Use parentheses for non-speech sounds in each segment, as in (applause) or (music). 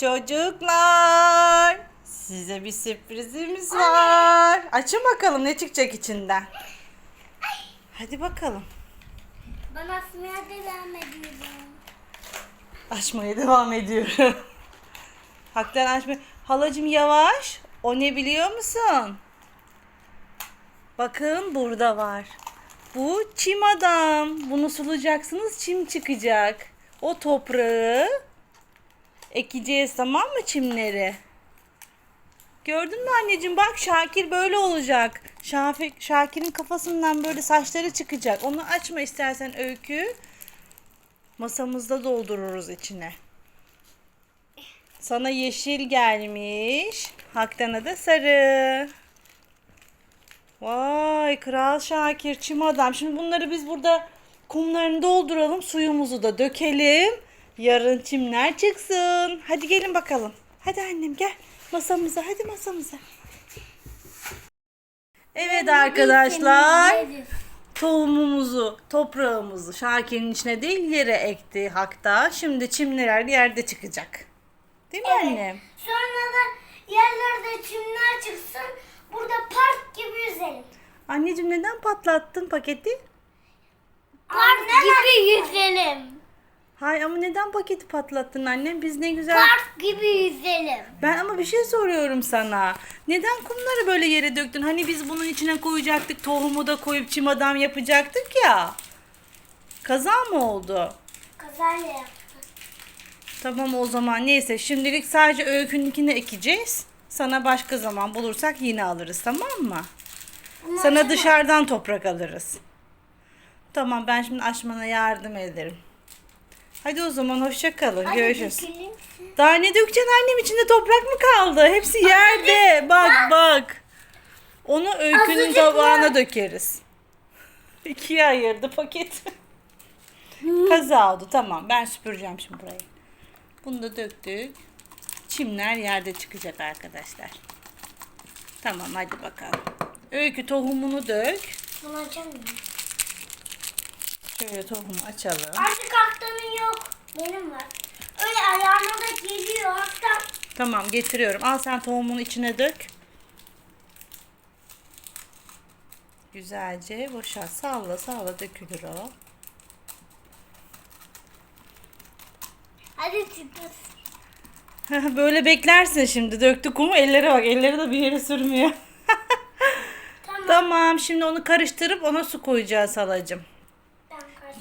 Çocuklar, size bir sürprizimiz var. Açın bakalım ne çıkacak içinden. Hadi bakalım. Ben asmaya devam ediyorum. Açmaya devam ediyorum. (laughs) Haktan açma. Halacım yavaş. O ne biliyor musun? Bakın burada var. Bu çim adam. Bunu sulayacaksınız çim çıkacak. O toprağı ekeceğiz tamam mı çimleri? Gördün mü anneciğim bak Şakir böyle olacak. Şafik, Şakir'in kafasından böyle saçları çıkacak. Onu açma istersen öykü. Masamızda doldururuz içine. Sana yeşil gelmiş. Haktan'a da sarı. Vay kral Şakir çim adam. Şimdi bunları biz burada kumlarını dolduralım. Suyumuzu da dökelim. Yarın çimler çıksın. Hadi gelin bakalım. Hadi annem gel masamıza. Hadi masamıza. Evet arkadaşlar. Tohumumuzu, toprağımızı Şakir'in içine değil yere ekti Hakta. Şimdi çimler yerde çıkacak. Değil mi annem? Sonra da yerlerde çimler çıksın. Burada park gibi yüzelim. Anneciğim neden patlattın paketi? Park gibi yüzelim. Hay ama neden paketi patlattın annem? Biz ne güzel... Park gibi yüzelim. Ben ama bir şey soruyorum sana. Neden kumları böyle yere döktün? Hani biz bunun içine koyacaktık, tohumu da koyup çim adam yapacaktık ya. Kaza mı oldu? Kazayla yaptık. Tamam o zaman neyse şimdilik sadece öykününkini ekeceğiz. Sana başka zaman bulursak yine alırız tamam mı? Ama Sana dışarıdan toprak alırız. Tamam ben şimdi açmana yardım ederim. Hadi o zaman hoşça kalın. Hadi Görüşürüz. dökelim. Daha ne dökeceksin annem içinde toprak mı kaldı? Hepsi yerde. Bak bak. Onu öykünün Azıcık tabağına dökeriz. (laughs) İkiye ayırdı paket. Kaza oldu. Tamam ben süpüreceğim şimdi burayı. Bunu da döktük. Çimler yerde çıkacak arkadaşlar. Tamam hadi bakalım. Öykü tohumunu dök. Bunu açamıyorum. Şöyle tohumu açalım. Artık aktanın yok. Benim var. Öyle ayağıma da geliyor aktan. Tamam getiriyorum. Al sen tohumunu içine dök. Güzelce boşalt. Salla salla dökülür o. Hadi çıkız. (laughs) Böyle beklersin şimdi. Döktü kumu. Ellere bak. Elleri de bir yere sürmüyor. (laughs) Tamam. tamam. Şimdi onu karıştırıp ona su koyacağız halacığım.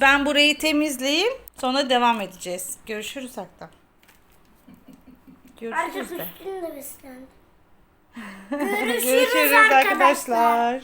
Ben burayı temizleyeyim. Sonra devam edeceğiz. Görüşürüz hatta. Artık Görüşürüz de. beslendim. (laughs) Görüşürüz arkadaşlar.